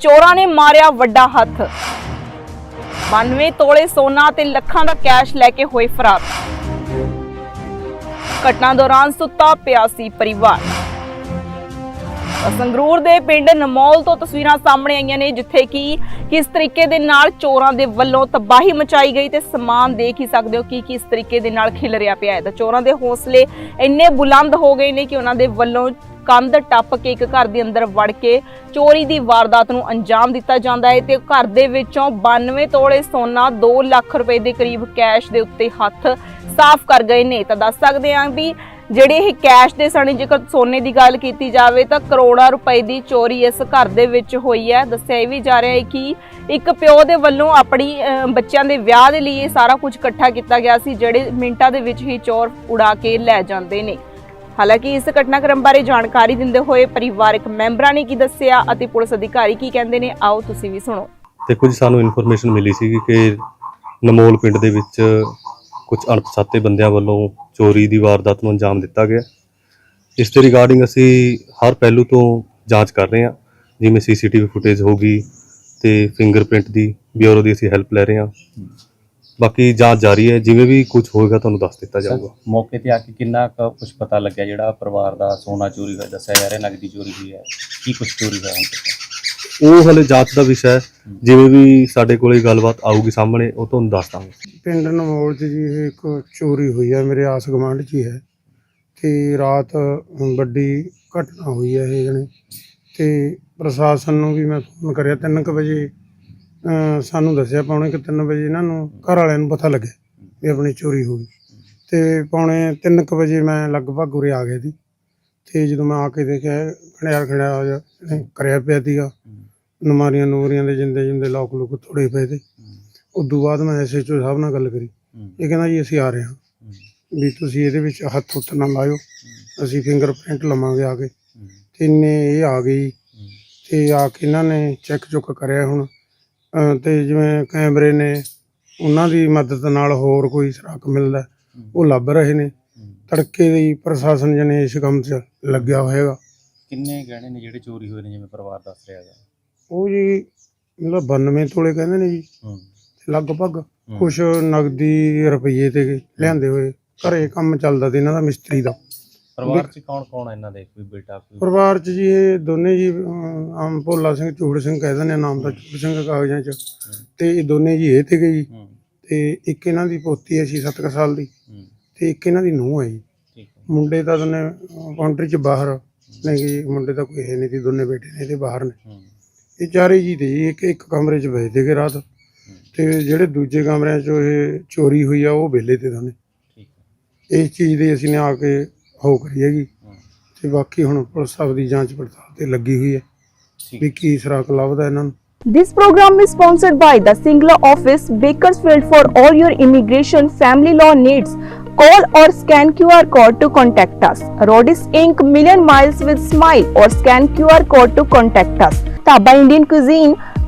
ਚੋਰਾਂ ਨੇ ਮਾਰਿਆ ਵੱਡਾ ਹੱਥ। 92 ਤੋਲੇ ਸੋਨਾ ਤੇ ਲੱਖਾਂ ਦਾ ਕੈਸ਼ ਲੈ ਕੇ ਹੋਏ ਫਰਾਰ। ਘਟਨਾ ਦੌਰਾਨ ਸੁੱਤਾ ਪਿਆ ਸੀ ਪਰਿਵਾਰ। ਸੰਗਰੂਰ ਦੇ ਪਿੰਡ ਨਮੋਲ ਤੋਂ ਤਸਵੀਰਾਂ ਸਾਹਮਣੇ ਆਈਆਂ ਨੇ, ਜਿੱਥੇ ਕਿ ਕਿਸ ਤਰੀਕੇ ਦੇ ਨਾਲ ਚੋਰਾਂ ਦੇ ਵੱਲੋਂ ਤਬਾਹੀ ਮਚਾਈ ਗਈ ਤੇ ਸਮਾਨ ਦੇਖ ਹੀ ਸਕਦੇ ਹੋ ਕਿ ਕਿਸ ਤਰੀਕੇ ਦੇ ਨਾਲ ਖਿਲ ਰਿਹਾ ਪਿਆ ਹੈ। ਤਾਂ ਚੋਰਾਂ ਦੇ ਹੌਸਲੇ ਇੰਨੇ ਬੁਲੰਦ ਹੋ ਗਏ ਨੇ ਕਿ ਉਹਨਾਂ ਦੇ ਵੱਲੋਂ ਕੰਧ ਟੱਪ ਕੇ ਇੱਕ ਘਰ ਦੇ ਅੰਦਰ ਵੜ ਕੇ ਚੋਰੀ ਦੀ ਵਾਰਦਾਤ ਨੂੰ ਅੰਜਾਮ ਦਿੱਤਾ ਜਾਂਦਾ ਹੈ ਤੇ ਘਰ ਦੇ ਵਿੱਚੋਂ 92 ਤੋਲੇ ਸੋਨਾ 2 ਲੱਖ ਰੁਪਏ ਦੇ ਕਰੀਬ ਕੈਸ਼ ਦੇ ਉੱਤੇ ਹੱਥ ਸਾਫ਼ ਕਰ ਗਏ ਨੇ। ਤਾਂ ਦੱਸ ਸਕਦੇ ਹਾਂ ਵੀ ਜਿਹੜੇ ਇਹ ਕੈਸ਼ ਦੇ ਸਣੇ ਜੇਕਰ ਸੋਨੇ ਦੀ ਗੱਲ ਕੀਤੀ ਜਾਵੇ ਤਾਂ ਕਰੋੜਾਂ ਰੁਪਏ ਦੀ ਚੋਰੀ ਇਸ ਘਰ ਦੇ ਵਿੱਚ ਹੋਈ ਹੈ। ਦੱਸਿਆ ਇਹ ਵੀ ਜਾ ਰਿਹਾ ਹੈ ਕਿ ਇੱਕ ਪਿਓ ਦੇ ਵੱਲੋਂ ਆਪਣੀ ਬੱਚਿਆਂ ਦੇ ਵਿਆਹ ਦੇ ਲਈ ਇਹ ਸਾਰਾ ਕੁਝ ਇਕੱਠਾ ਕੀਤਾ ਗਿਆ ਸੀ, ਜਿਹੜੇ ਮਿੰਟਾਂ ਦੇ ਵਿੱਚ ਹੀ ਚੋਰ ਉਡਾ ਕੇ ਲੈ ਜਾਂਦੇ ਨੇ। ਹਾਲਾਂਕਿ ਇਸ ਘਟਨਾਕ੍ਰਮ ਬਾਰੇ ਜਾਣਕਾਰੀ ਦਿੰਦੇ ਹੋਏ ਪਰਿਵਾਰਕ ਮੈਂਬਰਾਂ ਨੇ ਕੀ ਦੱਸਿਆ ਅਤੇ ਪੁਲਿਸ ਅਧਿਕਾਰੀ ਕੀ ਕਹਿੰਦੇ ਨੇ, ਆਓ ਤੁਸੀਂ ਵੀ ਸੁਣੋ। ਦੇਖੋ ਜੀ, ਸਾਨੂੰ ਇਨਫੋਰਮੇਸ਼ਨ ਮਿਲੀ ਸੀ ਕਿ ਨਮੋਲ ਪਿੰਡ ਦੇ ਵਿੱਚ ਕੁਝ ਅਣਪਛਾਤੇ ਬੰਦਿਆਂ ਵੱਲੋਂ ਚੋਰੀ ਦੀ ਵਾਰਦਾਤ ਨੂੰ ਅੰਜਾਮ ਦਿੱਤਾ ਗਿਆ। ਇਸ ਦੇ ਰਿਗਾਰਡਿੰਗ ਅਸੀਂ ਹਰ ਪਹਿਲੂ ਤੋਂ ਜਾਂਚ ਕਰ ਰਹੇ ਹਾਂ, ਜਿਵੇਂ ਸੀਸੀਟੀਵੀ ਫੁਟੇਜ ਹੋਗੀ ਤੇ ਫਿੰਗਰਪ੍ਰਿੰਟ ਦੀ ਬਿਊਰੋ ਦੀ ਅਸੀਂ ਹੈਲਪ ਲੈ ਰਹੇ ਹਾਂ। ਬਾਕੀ ਜਾਂਚ ਜਾਰੀ ਹੈ ਜਿਵੇਂ ਵੀ ਕੁਝ ਹੋਏਗਾ ਤੁਹਾਨੂੰ ਦੱਸ ਦਿੱਤਾ ਜਾਊਗਾ। ਮੌਕੇ ਤੇ ਆ ਕੇ ਕਿੰਨਾ ਕੁ ਕੁਝ ਪਤਾ ਲੱਗਿਆ? ਜਿਹੜਾ ਪਰਿਵਾਰ ਦਾ ਸੋਨਾ ਚੋਰੀ ਹੋਇਆ ਦੱਸਿਆ ਜਾ ਰਿਹਾ ਨਗਦੀ ਚੋਰੀ ਹੋਈ ਹੈ। ਕੀ ਕੁਝ ਚੋਰੀ ਹੋਇਆ ਹੁਣ ਤੱਕ? ਉਹ ਹਲੇ ਜਾਂਚ ਦਾ ਵਿਸ਼ਾ ਹੈ। ਜਿਵੇਂ ਵੀ ਸਾਡੇ ਕੋਲੇ ਗੱਲਬਾਤ ਆਊਗੀ ਸਾਹਮਣੇ ਉਹ ਤੁਹਾਨੂੰ ਦੱਸ ਦਾਂਗੇ। ਪਿੰਡ ਨਮੋਲ 'ਚ ਜੀ ਇਹ ਇੱਕ ਚੋਰੀ ਹੋਈ ਹੈ ਮੇਰੇ ਆਸ ਗੁਆਂਢ 'ਚ ਹੀ ਹੈ। ਤੇ ਰਾਤ ਵੱਡੀ ਘਟਨਾ ਹੋਈ ਹੈ ਇਹ ਜਣੇ। ਤੇ ਪ੍ਰਸ਼ਾਸਨ ਨੂੰ ਵੀ ਮੈਂ ਫੋਨ ਕਰਿਆ 3:00 ਵਜੇ ਅਮ ਸਾਨੂੰ ਦੱਸਿਆ ਪੌਣੇ ਕਿ 3 ਵਜੇ ਇਹਨਾਂ ਨੂੰ ਘਰ ਵਾਲਿਆਂ ਨੂੰ ਪਤਾ ਲੱਗਿਆ ਵੀ ਆਪਣੀ ਚੋਰੀ ਹੋ ਗਈ। ਤੇ ਪੌਣੇ 3:00 ਵਜੇ ਮੈਂ ਲਗਭਗ ਉਰੇ ਆ ਗਿਆ ਸੀ। ਤੇ ਜਦੋਂ ਮੈਂ ਆ ਕੇ ਦੇਖਿਆ ਖੜਿਆ ਖੜਿਆ ਜਿਹਾ ਇਹਨੇ ਕਰਿਆ ਪਿਆ ਸੀਗਾ। ਨਮਾਰੀਆਂ ਨੂਰੀਆਂ ਦੇ ਜਿੰਦੇ ਜਿੰਦੇ ਲੋਕ ਲੋਕ ਥੋੜੇ ਪਏ ਤੇ। ਉਦੋਂ ਬਾਅਦ ਮੈਂ ਐਸਐਚਓ ਸਾਹਿਬ ਨਾਲ ਗੱਲ ਕਰੀ। ਇਹ ਕਹਿੰਦਾ ਜੀ, ਅਸੀਂ ਆ ਰਹੇ ਹਾਂ। ਵੀ ਤੁਸੀਂ ਇਹਦੇ ਵਿੱਚ ਹੱਥ ਹੁੱਥ ਨਾ ਲਾਇਓ। ਅਸੀਂ ਫਿੰਗਰਪ੍ਰਿੰਟ ਲਵਾਂਗੇ ਆ ਕੇ। ਤੇ ਇੰਨੇ ਇਹ ਆ ਗਈ ਤੇ ਆ ਕੇ ਇਹਨਾਂ ਨੇ ਚੈੱਕ ਚੁੱਕ ਕਰਿਆ ਹੁਣ। ਤੇ ਜਿਵੇਂ ਕੈਮਰੇ ਨੇ ਉਹਨਾਂ ਦੀ ਮਦਦ ਨਾਲ ਹੋਰ ਕੋਈ ਸੁਰਾਖ ਮਿਲਦਾ ਉਹ ਲੱਭ ਰਹੇ ਨੇ। ਤੜਕੇ ਦੀ ਪ੍ਰਸ਼ਾਸਨ ਜਨੇ ਇਸ ਕੰਮ 'ਚ ਲੱਗਿਆ ਹੋਏਗਾ ਕਿੰਨੇ ਗਹਿਣੇ ਨੇ ਜਿਹੜੇ ਚੋਰੀ ਹੋਏ ਨੇ ਜਿਵੇਂ ਪਰਿਵਾਰ ਦੱਸ ਰਿਹਾ ਹੈਗਾ? ਉਹ ਜੀ ਮਤਲਬ 92 ਤੋਲੇ ਕਹਿੰਦੇ ਨੇ ਜੀ। ਤੇ ਲਗਭਗ ਕੁਛ ਨਗਦੀ ਰੁਪਈਏ ਤੇ ਲਿਆਂਦੇ ਹੋਏ ਘਰੇ ਕੰਮ ਚੱਲਦਾ ਤੇ ਇਹਨਾਂ ਦਾ ਮਿਸਤਰੀ ਦਾ। ਪਰਿਵਾਰ ਚ ਕੌਣ ਕੌਣ ਇਹਨਾਂ ਦੇ? ਕੋਈ ਬੇਟਾ ਕੋਈ ਪਰਿਵਾਰ ਚ ਜੀ ਇਹ ਦੋਨੇ ਜੀ ਅਮ, ਆਮ ਭੋਲਾ ਸਿੰਘ ਚੂੜ ਸਿੰਘ ਕਹਿ ਦਿੰਦੇ ਆ ਨਾਮ ਦਾ ਚੂੜ ਸਿੰਘ ਕਾਗਜ਼ਾਂ ਚ। ਤੇ ਇਹ ਦੋਨੇ ਜੀ ਇਹ ਤੇ ਗਈ ਹੂੰ। ਤੇ ਇੱਕ ਇਹਨਾਂ ਦੀ ਪੋਤੀ ਹੈ ਛੇ ਸੱਤ ਕੁ ਸਾਲ ਦੀ। ਹੂੰ। ਤੇ ਇੱਕ ਇਹਨਾਂ ਦੀ ਨੂੰਹ ਹੈ ਜੀ। ਠੀਕ ਹੈ। ਮੁੰਡੇ ਤਾਂ ਦੋਨੇ ਕਾਉਂਟਰੀ ਚ ਬਾਹਰ ਨਹੀਂ ਜੀ ਮੁੰਡੇ ਤਾਂ ਕੋਈ ਹੈ ਨਹੀਂ ਸੀ ਦੋਨੇ ਬੇਟੇ ਨੇ ਇਹਦੇ ਬਾਹਰ ਨੇ। ਹੂੰ। ਇਹ ਚਾਰੇ ਜੀ ਤੇ ਜੀ ਇੱਕ ਇੱਕ ਕਮਰੇ 'ਚ ਬੈਠਦੇ ਗਏ ਰਾਤ। ਤੇ ਜਿਹੜੇ ਦੂਜੇ ਕਮਰਿਆਂ 'ਚ ਇਹ ਚੋਰੀ ਹੋਈ ਆ ਉਹ ਵਿਹਲੇ ਤੇ ਦੋਨੇ। ਠੀਕ ਹੈ। ਇਸ ਚੀਜ਼ ਦੇ ਅਸੀਂ ਨੇ ਆ ਕੇ ਹੋ ਕਰੀ ਹੈਗੀ ਤੇ ਬਾਕੀ ਹੁਣ ਪੁਲਿਸ ਸਾਹਿਬ ਦੀ ਜਾਂਚ ਪੜਤਾਲ ਤੇ ਲੱਗੀ ਹੋਈ ਹੈ ਵੀ ਕੀ ਸਰਾਕ ਲੱਭਦਾ ਇਹਨਾਂ ਨੂੰ This program is sponsored by the Singla office, Bakersfield for all your immigration family law needs. Call or scan QR code to contact us. Rodis Inc. Million Miles with Smile or scan QR code to contact us. Taba Indian Cuisine,